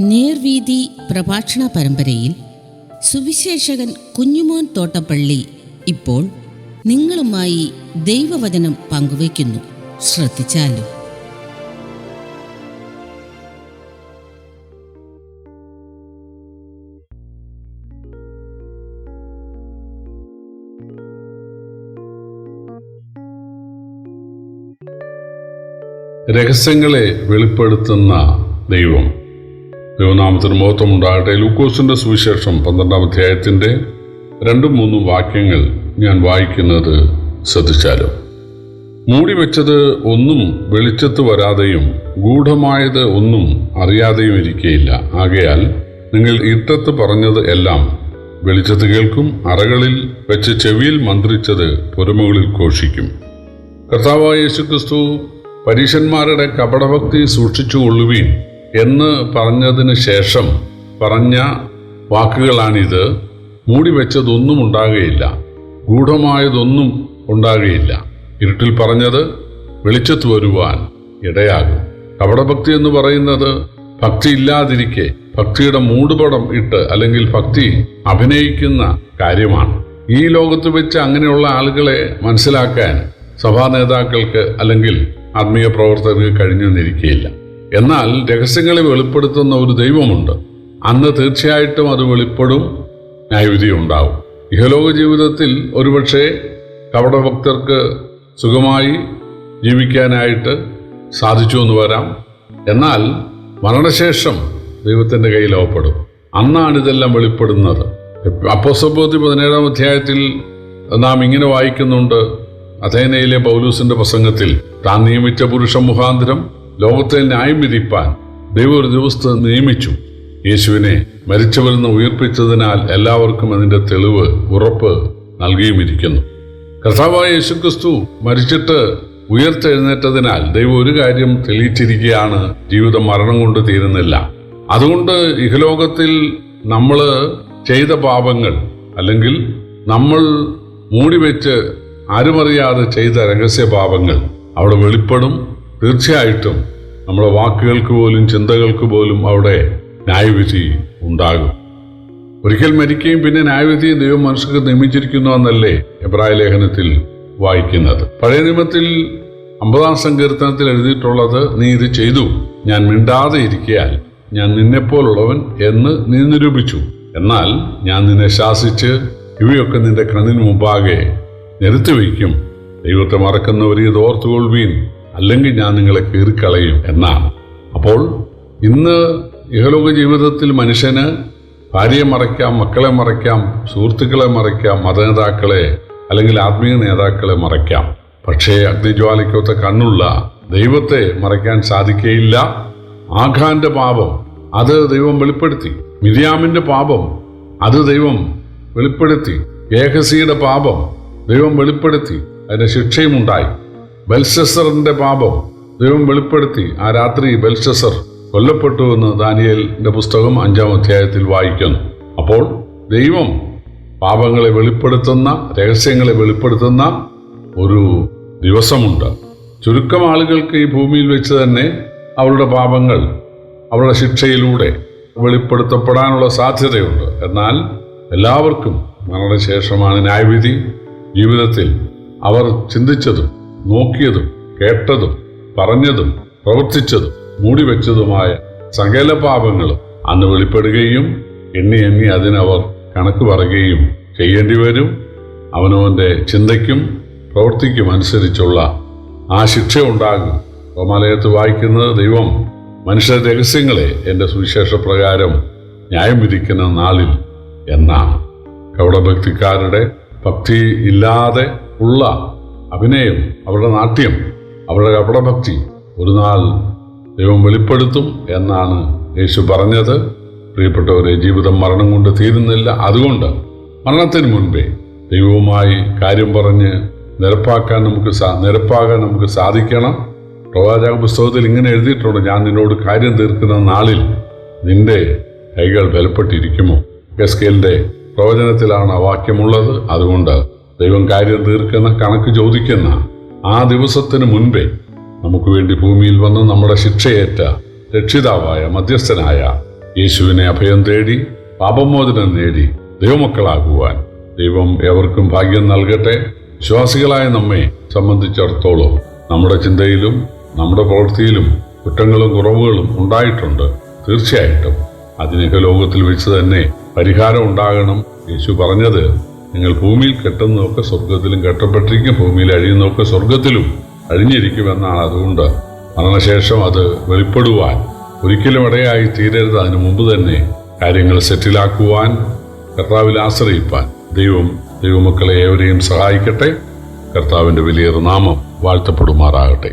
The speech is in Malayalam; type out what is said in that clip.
നേർവീതി പ്രഭാഷണ പരമ്പരയിൽ സുവിശേഷകൻ കുഞ്ഞുമോൻ തോട്ടപ്പള്ളി ഇപ്പോൾ നിങ്ങളുമായി ദൈവവചനം പങ്കുവയ്ക്കുന്നു. ശ്രദ്ധിച്ചാലും? രഹസ്യങ്ങളെ വെളിപ്പെടുത്തുന്ന ദൈവം. ദൈവനാമത്തിന് മഹത്വം ഉണ്ടാകട്ടെ. ലൂക്കോസിന്റെ സുവിശേഷം പന്ത്രണ്ടാം അധ്യായത്തിന്റെ രണ്ടും മൂന്നും വാക്യങ്ങൾ ഞാൻ വായിക്കുന്നത് ശ്രദ്ധിച്ചാലും? മൂടി വെച്ചത് ഒന്നും വെളിച്ചത്ത് വരാതെയും ഗൂഢമായത് ഒന്നും അറിയാതെയും ഇരിക്കയില്ല. ആകയാൽ നിങ്ങൾ ഇട്ടത്ത് പറഞ്ഞത് എല്ലാം വെളിച്ചത്ത് കേൾക്കും അറകളിൽ വെച്ച് ചെവിയിൽ മന്ത്രിച്ചത് പൊരുമകളിൽ ഘോഷിക്കും. കർത്താവായ യേശുക്രിസ്തു പരീശന്മാരുടെ കപടഭക്തി സൂക്ഷിച്ചുകൊള്ളുവീൻ. എന്ന് പറഞ്ഞതിന് ശേഷം പറഞ്ഞ വാക്കുകളാണിത്. മൂടി വെച്ചതൊന്നും ഉണ്ടാകുകയില്ല. ഗൂഢമായതൊന്നും ഉണ്ടാകുകയില്ല. ഇരുട്ടിൽ പറഞ്ഞത് വെളിച്ചത്ത് വരുവാൻ ഇടയാകും. കപടഭക്തി എന്ന് പറയുന്നത് ഭക്തി ഇല്ലാതിരിക്കെ ഭക്തിയുടെ മൂടുപടം ഇട്ട് അല്ലെങ്കിൽ ഭക്തി അഭിനയിക്കുന്ന കാര്യമാണ്. ഈ ലോകത്ത് വെച്ച് അങ്ങനെയുള്ള ആളുകളെ മനസ്സിലാക്കാൻ സഭാ നേതാക്കൾക്ക് അല്ലെങ്കിൽ ആത്മീയ പ്രവർത്തകർക്ക് കഴിഞ്ഞെന്നിരിക്കുകയില്ല എന്നാൽ രഹസ്യങ്ങളെ വെളിപ്പെടുത്തുന്ന ഒരു ദൈവമുണ്ട്. അന്ന് തീർച്ചയായിട്ടും അത് വെളിപ്പെടും ന്യായവിധി ഉണ്ടാവും. ഇഹലോക ജീവിതത്തിൽ ഒരുപക്ഷെ കപടഭക്തർക്ക് സുഖമായി ജീവിക്കാനായിട്ട് സാധിച്ചു എന്ന് വരാം. എന്നാൽ മരണശേഷം ദൈവത്തിന്റെ കയ്യിൽ ഓപ്പെടും അന്നാണ് ഇതെല്ലാം വെളിപ്പെടുന്നത്. അപ്പോസബോധി പതിനേഴാം അധ്യായത്തിൽ നാം ഇങ്ങനെ വായിക്കുന്നുണ്ട്. അഥേനയിലെ പൗലൂസിന്റെ പ്രസംഗത്തിൽ താൻ നിയമിച്ച പുരുഷ മുഖാന്തരം ലോകത്തെ ന്യായം വിധിപ്പാൻ ദൈവം ഒരു ദിവസത്തെ നിയമിച്ചു. യേശുവിനെ മരിച്ചവരിൽ നിന്ന് ഉയർപ്പിച്ചതിനാൽ എല്ലാവർക്കും അതിന്റെ തെളിവ് ഉറപ്പ് നൽകിയുമിരിക്കുന്നു. കർത്താവായ യേശുക്രിസ്തു മരിച്ചിട്ട് ഉയർത്തെഴുന്നേറ്റതിനാൽ ദൈവം ഒരു കാര്യം തെളിയിച്ചിരിക്കുകയാണ് ജീവിതം മരണം കൊണ്ട് തീരുന്നില്ല. അതുകൊണ്ട് ഇഹലോകത്തിൽ നമ്മൾ ചെയ്ത പാപങ്ങൾ അല്ലെങ്കിൽ നമ്മൾ മൂടിവെച്ച് ആരുമറിയാതെ ചെയ്ത രഹസ്യ പാപങ്ങൾ അവിടെ വെളിപ്പെടും. തീർച്ചയായിട്ടും നമ്മുടെ വാക്കുകൾക്ക് പോലും ചിന്തകൾക്ക് പോലും അവിടെ ന്യായവിധി ഉണ്ടാകും. ഒരിക്കൽ മരിക്കുകയും പിന്നെ ന്യായവിധി ദൈവം മനുഷ്യർക്ക് നിയമിച്ചിരിക്കുന്നു എന്നല്ലേ എബ്രായ ലേഖനത്തിൽ വായിക്കുന്നത്. പഴയ നിയമത്തിൽ അമ്പതാം സങ്കീർത്തനത്തിൽ എഴുതിയിട്ടുള്ളത് നീ ഇത് ചെയ്തു. ഞാൻ മിണ്ടാതെ ഇരിക്കയാൽ ഞാൻ നിന്നെപ്പോലുള്ളവൻ എന്ന് നീ നിരൂപിച്ചു. എന്നാൽ ഞാൻ നിന്നെ ശാസിച്ച് ഇവയൊക്കെ നിന്റെ കണ്ണിന് മുമ്പാകെ നിരത്തി വയ്ക്കും ദൈവത്തെ മറക്കുന്നവർ ഇത് ഓർത്തുകൊള്ളുവീൻ. അല്ലെങ്കിൽ ഞാൻ നിങ്ങളെ കീറിക്കളയും എന്നാണ്. അപ്പോൾ ഇന്ന് ഇഹലോക ജീവിതത്തിൽ മനുഷ്യന് ഭാര്യയെ മറയ്ക്കാം മക്കളെ മറയ്ക്കാം സുഹൃത്തുക്കളെ മറയ്ക്കാം മതനേതാക്കളെ അല്ലെങ്കിൽ ആത്മീയ നേതാക്കളെ മറയ്ക്കാം. പക്ഷേ അഗ്നിജ്വാലയ്ക്കൊത്ത കണ്ണുള്ള ദൈവത്തെ മറയ്ക്കാൻ സാധിക്കുകയില്ല ആഖാന്റെ പാപം അത് ദൈവം വെളിപ്പെടുത്തി. മിരിയാമിന്റെ പാപം അത് ദൈവം വെളിപ്പെടുത്തി. ഏഹസിയുടെ പാപം ദൈവം വെളിപ്പെടുത്തി. അതിന്റെ ശിക്ഷയും ഉണ്ടായി ബൽഷസറിന്റെ പാപം ദൈവം വെളിപ്പെടുത്തി. ആ രാത്രി ബൽഷസർ കൊല്ലപ്പെട്ടു എന്ന് ദാനിയലിന്റെ പുസ്തകം അഞ്ചാം അധ്യായത്തിൽ വായിക്കുന്നു. അപ്പോൾ ദൈവം പാപങ്ങളെ വെളിപ്പെടുത്തുന്ന രഹസ്യങ്ങളെ വെളിപ്പെടുത്തുന്ന ഒരു ദിവസമുണ്ട്. ചുരുക്കം ആളുകൾക്ക് ഈ ഭൂമിയിൽ വെച്ച് തന്നെ അവരുടെ പാപങ്ങൾ അവരുടെ ശിക്ഷയിലൂടെ വെളിപ്പെടുത്തപ്പെടാനുള്ള സാധ്യതയുണ്ട്. എന്നാൽ എല്ലാവർക്കും മരണശേഷമാണ് ന്യായവിധി. ജീവിതത്തിൽ അവർ ചിന്തിച്ചതും നോക്കിയതും കേട്ടതും പറഞ്ഞതും പ്രവർത്തിച്ചതും മൂടിവെച്ചതുമായ സകല പാപങ്ങളും അന്ന് വെളിപ്പെടുകയും എണ്ണി എണ്ണി അതിനവർ കണക്ക് പറയുകയും ചെയ്യേണ്ടി വരും. അവനവന്റെ ചിന്തയ്ക്കും പ്രവൃത്തിക്കും അനുസരിച്ചുള്ള ആ ശിക്ഷ ഉണ്ടാകും. റോമാലയത്ത് വായിക്കുന്നത് ദൈവം മനുഷ്യ രഹസ്യങ്ങളെ എന്റെ സുവിശേഷ പ്രകാരം ന്യായം വിധിക്കുന്ന നാളിൽ എന്നാണ്. കവടഭക്തിക്കാരുടെ ഭക്തി ഇല്ലാതെ ഉള്ള അഭിനയം അവരുടെ നാട്യം അവരുടെ കപടഭക്തി ഒരു നാൾ ദൈവം വെളിപ്പെടുത്തും എന്നാണ് യേശു പറഞ്ഞത്. പ്രിയപ്പെട്ടവരെ ജീവിതം മരണം കൊണ്ട് തീരുന്നില്ല. അതുകൊണ്ട് മരണത്തിന് മുൻപേ ദൈവവുമായി കാര്യം പറഞ്ഞ് നിരപ്പാക്കാൻ നമുക്ക് സാ നിരപ്പാകാൻ നമുക്ക് സാധിക്കണം. പ്രവാചക പുസ്തകത്തിൽ ഇങ്ങനെ എഴുതിയിട്ടുണ്ട് ഞാൻ നിന്നോട് കാര്യം തീർക്കുന്ന നാളിൽ നിന്റെ കൈകൾ ബലപ്പെട്ടിരിക്കുമോ? ഗസ്കേലിന്റെ പ്രവചനത്തിലാണ് ആ വാക്യമുള്ളത്. അതുകൊണ്ട് ദൈവം കാര്യം തീർക്കുന്ന കണക്ക് ചോദിക്കുന്ന ആ ദിവസത്തിന് മുൻപേ നമുക്ക് വേണ്ടി ഭൂമിയിൽ വന്ന് നമ്മുടെ ശിക്ഷയേറ്റ രക്ഷിതാവായ മധ്യസ്ഥനായ യേശുവിനെ അഭയം തേടി പാപമോചനം നേടി ദൈവമക്കളാകുവാൻ ദൈവം എവർക്കും ഭാഗ്യം നൽകട്ടെ. വിശ്വാസികളായ നമ്മെ സംബന്ധിച്ചിടത്തോളം നമ്മുടെ ചിന്തയിലും നമ്മുടെ പ്രവൃത്തിയിലും കുറ്റങ്ങളും കുറവുകളും ഉണ്ടായിട്ടുണ്ട്. തീർച്ചയായിട്ടും. അതിനൊക്കെ ലോകത്തിൽ വെച്ച് തന്നെ പരിഹാരം ഉണ്ടാകണം. യേശു പറഞ്ഞത് നിങ്ങൾ ഭൂമിയിൽ കെട്ടുന്നതൊക്കെ സ്വർഗത്തിലും കെട്ടപ്പെട്ടിരിക്കും ഭൂമിയിൽ അഴിയുന്നതൊക്കെ സ്വർഗത്തിലും അഴിഞ്ഞിരിക്കുമെന്നാണ് അതുകൊണ്ട് മരണശേഷം അത് വെളിപ്പെടുവാൻ ഒരിക്കലും ഇടയായി തീരരുത്. അതിനു മുമ്പ് തന്നെ കാര്യങ്ങൾ സെറ്റിലാക്കുവാൻ കർത്താവിൽ ആശ്രയിപ്പാൻ. ദൈവം ദൈവമക്കളെ ഏവരെയും സഹായിക്കട്ടെ. കർത്താവിന്റെ വലിയൊരു നാമം വാഴ്ത്തപ്പെടുമാറാകട്ടെ.